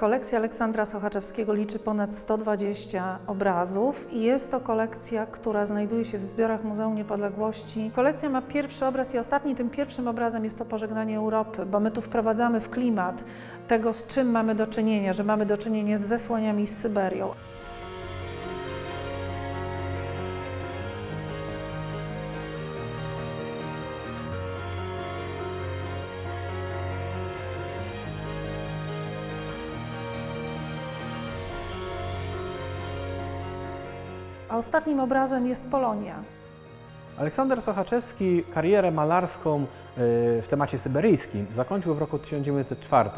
Kolekcja Aleksandra Sochaczewskiego liczy ponad 120 obrazów i jest to kolekcja, która znajduje się w zbiorach Muzeum Niepodległości. Kolekcja ma pierwszy obraz i ostatni. Tym pierwszym obrazem jest to Pożegnanie Europy, bo my tu wprowadzamy w klimat tego, z czym mamy do czynienia, że mamy do czynienia z zesłaniami z Syberią. Ostatnim obrazem jest Polonia. Aleksander Sochaczewski karierę malarską y, w temacie syberyjskim zakończył w roku 1904,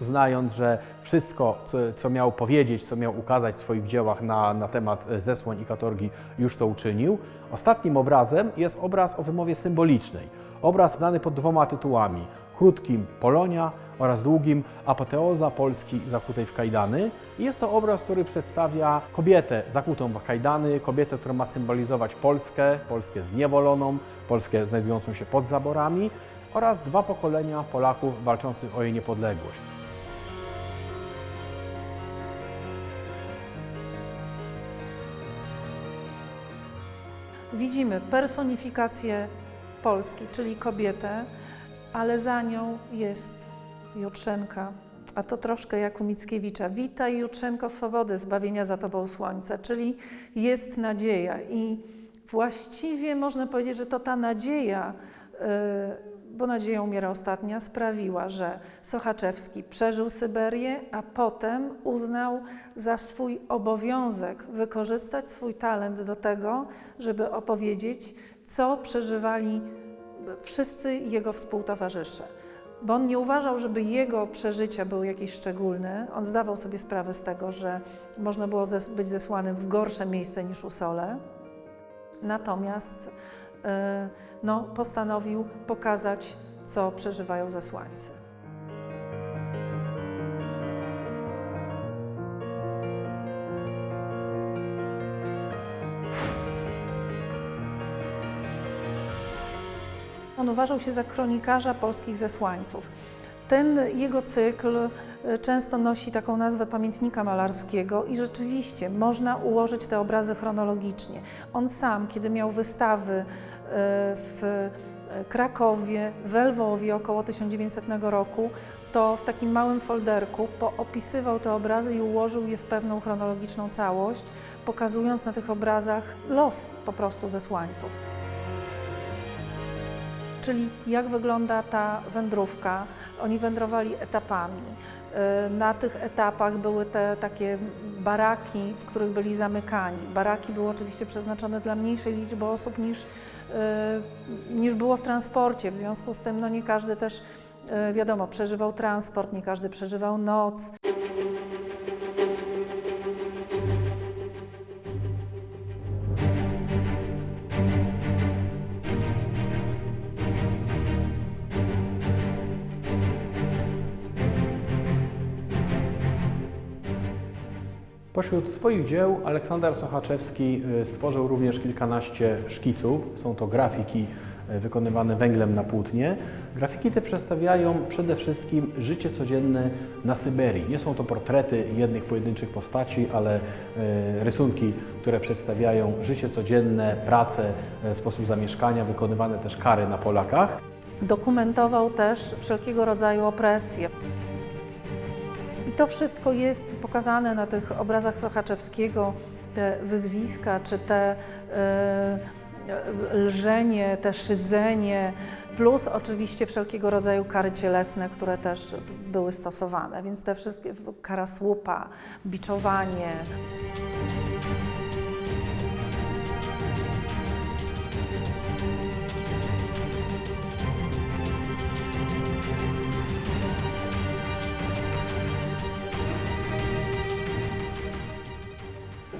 uznając, że wszystko, co, co miał powiedzieć, co miał ukazać w swoich dziełach na, na temat e, zesłań i katorgi, już to uczynił. Ostatnim obrazem jest obraz o wymowie symbolicznej. Obraz znany pod dwoma tytułami. Krótkim Polonia oraz długim Apoteoza Polski zakutej w kajdany. Jest to obraz, który przedstawia kobietę zakutą w kajdany, kobietę, która ma symbolizować Polskę, Polskę zniewoloną, Polskę znajdującą się pod zaborami oraz dwa pokolenia Polaków walczących o jej niepodległość. Widzimy personifikację Polski, czyli kobietę, ale za nią jest Jutrzenka, a to troszkę jak u Mickiewicza. Witaj Jutrzenko swobody, zbawienia za Tobą słońca, czyli jest nadzieja i właściwie można powiedzieć, że to ta nadzieja, yy, bo nadzieja umiera ostatnia, sprawiła, że Sochaczewski przeżył Syberię, a potem uznał za swój obowiązek wykorzystać swój talent do tego, żeby opowiedzieć, co przeżywali wszyscy jego współtowarzysze. Bo on nie uważał, żeby jego przeżycia były jakieś szczególne. On zdawał sobie sprawę z tego, że można było być zesłanym w gorsze miejsce niż Usole. Natomiast e, no, postanowił pokazać, co przeżywają zesłańcy. On uważał się za kronikarza polskich zesłańców. Ten jego cykl e, często nosi taką nazwę pamiętnika malarskiego i rzeczywiście można ułożyć te obrazy chronologicznie. On sam, kiedy miał wystawy e, w Krakowie, w Lwowie około 1900 roku, to w takim małym folderku poopisywał te obrazy i ułożył je w pewną chronologiczną całość, pokazując na tych obrazach los po prostu zesłańców czyli jak wygląda ta wędrówka. Oni wędrowali etapami. Y, Na tych etapach były te takie baraki, w których byli zamykani. Baraki były oczywiście przeznaczone dla mniejszej liczby osób niż, y, niż było w transporcie. W związku z tym no nie każdy też, y, wiadomo, przeżywał transport, nie każdy przeżywał noc. Pośród swoich dzieł Aleksander Sochaczewski y, stworzył również kilkanaście szkiców. Są to grafiki y, wykonywane węglem na płótnie. Grafiki te przedstawiają przede wszystkim życie codzienne na Syberii. Nie są to portrety jednych pojedynczych postaci, ale y, rysunki, które przedstawiają życie codzienne, pracę, sposób zamieszkania, wykonywane też kary na Polakach. Dokumentował też wszelkiego rodzaju opresje. I to wszystko jest pokazane na tych obrazach Sochaczewskiego, te wyzwiska, czy te e, lżenie, te szydzenie, plus oczywiście wszelkiego rodzaju kary cielesne, które też były stosowane. Więc te wszystkie, kara słupa, biczowanie.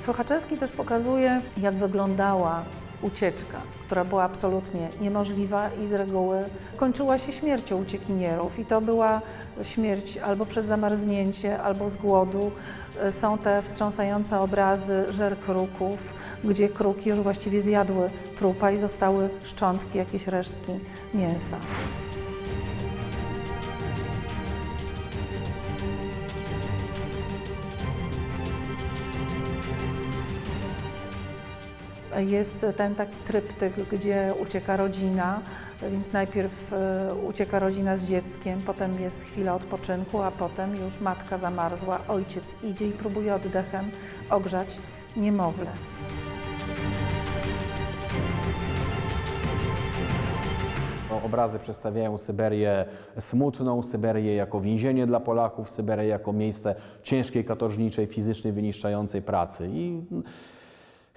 Sochaczewski też pokazuje, jak wyglądała ucieczka, która była absolutnie niemożliwa i z reguły kończyła się śmiercią uciekinierów. I to była śmierć albo przez zamarznięcie, albo z głodu. E, Są te wstrząsające obrazy żer kruków, gdzie kruki już właściwie zjadły trupa i zostały szczątki, jakieś resztki mięsa. Jest ten taki tryptyk, gdzie ucieka rodzina, więc najpierw e, ucieka rodzina z dzieckiem, potem jest chwila odpoczynku, a potem już matka zamarzła, ojciec idzie i próbuje oddechem ogrzać niemowlę. No, Obrazy przedstawiają Syberię smutną, Syberię jako więzienie dla Polaków, Syberię jako miejsce ciężkiej, katorżniczej, fizycznej, wyniszczającej pracy. I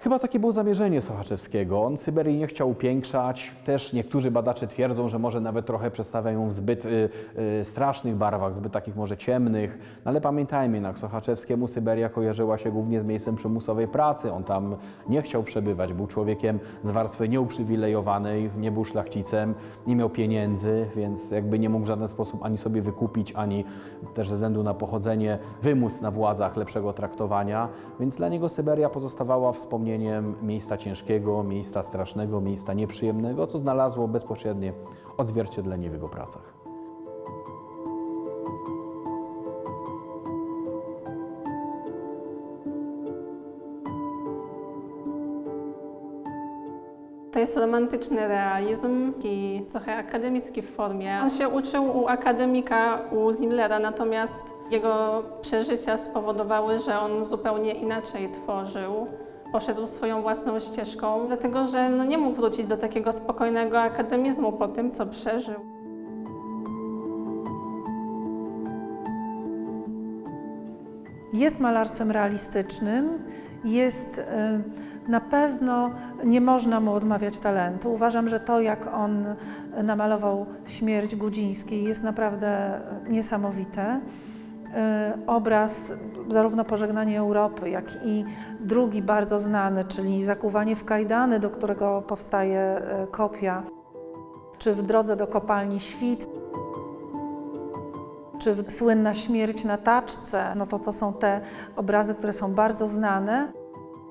chyba takie było zamierzenie Sochaczewskiego. On Syberii nie chciał upiększać. Też niektórzy badacze twierdzą, że może nawet trochę przedstawia ją w zbyt y, y, strasznych barwach, zbyt takich może ciemnych. No, ale pamiętajmy jednak, Sochaczewskiemu Syberia kojarzyła się głównie z miejscem przymusowej pracy. On tam nie chciał przebywać. Był człowiekiem z warstwy nieuprzywilejowanej, nie był szlachcicem, nie miał pieniędzy, więc jakby nie mógł w żaden sposób ani sobie wykupić, ani też ze względu na pochodzenie wymóc na władzach lepszego traktowania. Więc dla niego Syberia pozostawała wspomnieniem miejsca ciężkiego, miejsca strasznego, miejsca nieprzyjemnego, co znalazło bezpośrednie odzwierciedlenie w jego pracach. To jest romantyczny realizm i trochę akademicki w formie. On się uczył u akademika, u Zimlera, natomiast jego przeżycia spowodowały, że on zupełnie inaczej tworzył. Poszedł swoją własną ścieżką, dlatego że no nie mógł wrócić do takiego spokojnego akademizmu po tym, co przeżył. Jest malarstwem realistycznym, jest e, na pewno nie można mu odmawiać talentu. Uważam, że to, jak on namalował śmierć Gudzińskiej, jest naprawdę niesamowite. E, Obraz, zarówno Pożegnanie Europy, jak i drugi bardzo znany, czyli Zakuwanie w kajdany, do którego powstaje e, kopia, czy w drodze do kopalni Świt, czy słynna śmierć na taczce, no to to są te obrazy, które są bardzo znane.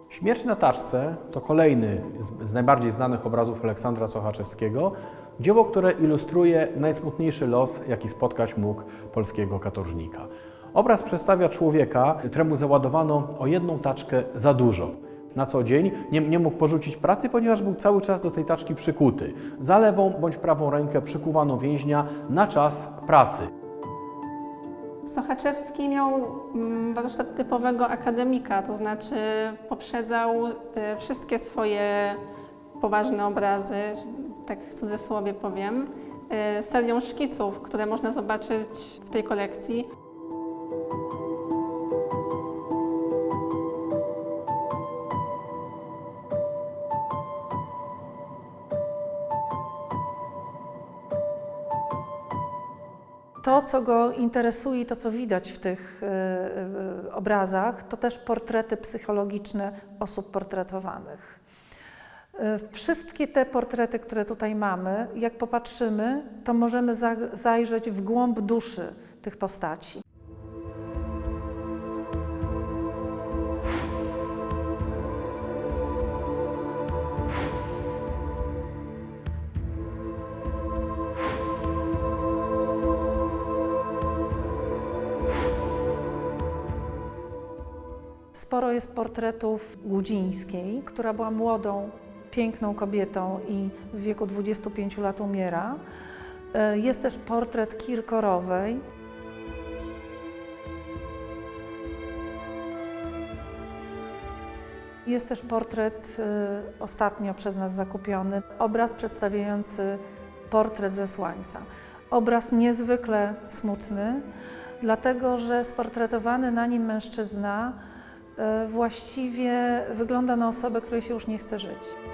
Śmierć na taczce to kolejny z najbardziej znanych obrazów Aleksandra Sochaczewskiego. Dzieło, które ilustruje najsmutniejszy los, jaki spotkać mógł polskiego katorżnika. Obraz przedstawia człowieka, któremu załadowano o jedną taczkę za dużo. Na co dzień nie, nie mógł porzucić pracy, ponieważ był cały czas do tej taczki przykuty. Za lewą bądź prawą rękę przykuwano więźnia na czas pracy. Sochaczewski miał mm, warsztat typowego akademika, to znaczy poprzedzał y, wszystkie swoje poważne obrazy, tak w cudzysłowie powiem, y, serią szkiców, które można zobaczyć w tej kolekcji. To, co go interesuje to, co widać w tych e, e, obrazach, to też portrety psychologiczne osób portretowanych. E, Wszystkie te portrety, które tutaj mamy, jak popatrzymy, to możemy za- zajrzeć w głąb duszy tych postaci. Sporo jest portretów Gudzińskiej, która była młodą, piękną kobietą i w wieku 25 lat umiera. E, Jest też portret Kirkorowej. Jest też portret e, ostatnio przez nas zakupiony, obraz przedstawiający portret ze słońca. Obraz niezwykle smutny, dlatego że sportretowany na nim mężczyzna właściwie wygląda na osobę, której się już nie chce żyć.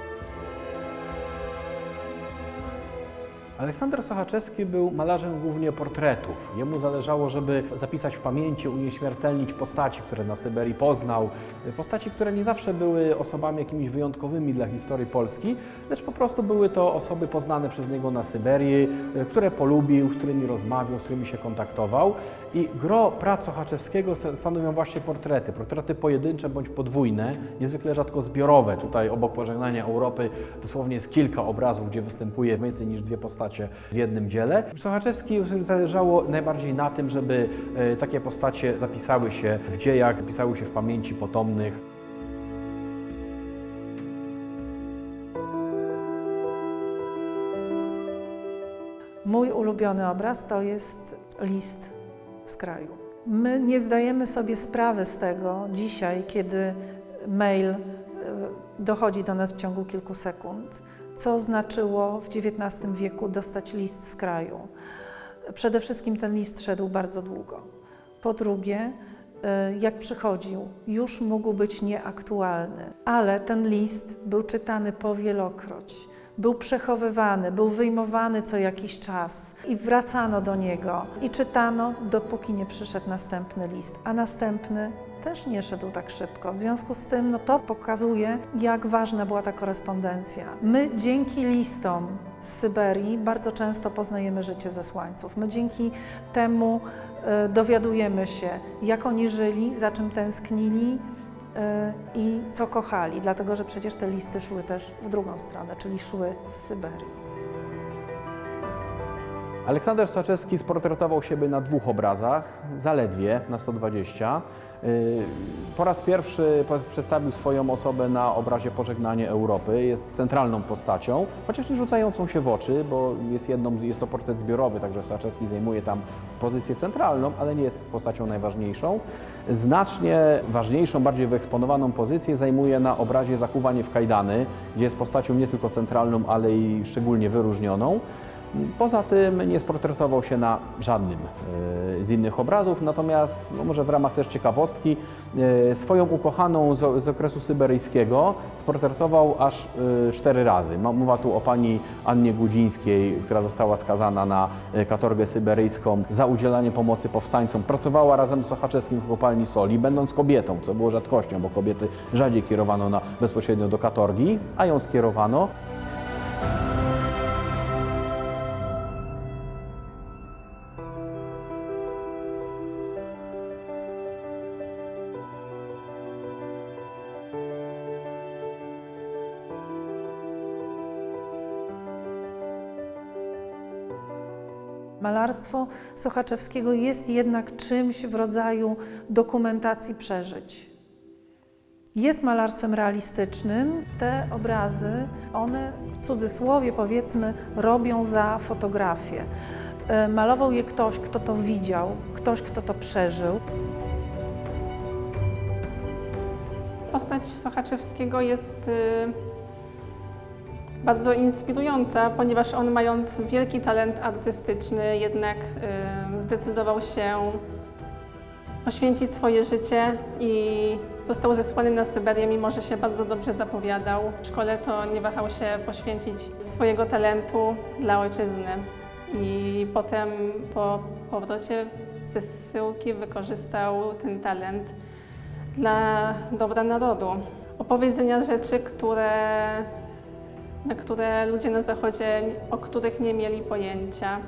Aleksander Sochaczewski był malarzem głównie portretów. Jemu zależało, żeby zapisać w pamięci, unieśmiertelnić postaci, które na Syberii poznał. Postaci, które nie zawsze były osobami jakimiś wyjątkowymi dla historii Polski, lecz po prostu były to osoby poznane przez niego na Syberii, które polubił, z którymi rozmawiał, z którymi się kontaktował. I gro prac Sochaczewskiego stanowią właśnie portrety. Portrety pojedyncze bądź podwójne, niezwykle rzadko zbiorowe. Tutaj obok Pożegnania Europy dosłownie jest kilka obrazów, gdzie występuje więcej niż dwie postacie w jednym dziele. Sochaczewski zależało najbardziej na tym, żeby e, takie postacie zapisały się w dziejach, zapisały się w pamięci potomnych. Mój ulubiony obraz to jest list z kraju. My nie zdajemy sobie sprawy z tego dzisiaj, kiedy mail e, dochodzi do nas w ciągu kilku sekund, co znaczyło w XIX wieku dostać list z kraju. Przede wszystkim ten list szedł bardzo długo. Po drugie, e, jak przychodził, już mógł być nieaktualny, ale ten list był czytany powielokroć. Był przechowywany, był wyjmowany co jakiś czas i wracano do niego i czytano, dopóki nie przyszedł następny list, a następny też nie szedł tak szybko. W związku z tym no to pokazuje, jak ważna była ta korespondencja. My dzięki listom z Syberii bardzo często poznajemy życie zesłańców. My dzięki temu e, dowiadujemy się, jak oni żyli, za czym tęsknili e, i co kochali, dlatego że przecież te listy szły też w drugą stronę, czyli szły z Syberii. Aleksander Soczewski sportretował siebie na dwóch obrazach, zaledwie na 120. Yy, Po raz pierwszy przedstawił swoją osobę na obrazie Pożegnanie Europy. Jest centralną postacią, chociaż nie rzucającą się w oczy, bo jest jedną, jest to portret zbiorowy, także Soczewski zajmuje tam pozycję centralną, ale nie jest postacią najważniejszą. Znacznie ważniejszą, bardziej wyeksponowaną pozycję zajmuje na obrazie Zakuwanie w kajdany, gdzie jest postacią nie tylko centralną, ale i szczególnie wyróżnioną. Poza tym nie sportretował się na żadnym e, z innych obrazów, natomiast no może w ramach też ciekawostki e, swoją ukochaną z, z okresu syberyjskiego sportretował aż e, cztery razy. Mowa tu o pani Annie Gudzińskiej, która została skazana na katorgę syberyjską za udzielanie pomocy powstańcom. Pracowała razem z Sochaczewskim w kopalni soli, będąc kobietą, co było rzadkością, bo kobiety rzadziej kierowano na, bezpośrednio do katorgi, a ją skierowano. Malarstwo Sochaczewskiego jest jednak czymś w rodzaju dokumentacji przeżyć. Jest malarstwem realistycznym. Te obrazy, one w cudzysłowie powiedzmy, robią za fotografię. E, Malował je ktoś, kto to widział, ktoś, kto to przeżył. Postać Sochaczewskiego jest y, bardzo inspirująca, ponieważ on mając wielki talent artystyczny jednak y, zdecydował się poświęcić swoje życie i został zesłany na Syberię, mimo że się bardzo dobrze zapowiadał. W szkole to nie wahał się poświęcić swojego talentu dla ojczyzny. I potem po powrocie z zsyłki wykorzystał ten talent dla dobra narodu. Opowiedzenia rzeczy, które, na które ludzie na Zachodzie, o których nie mieli pojęcia.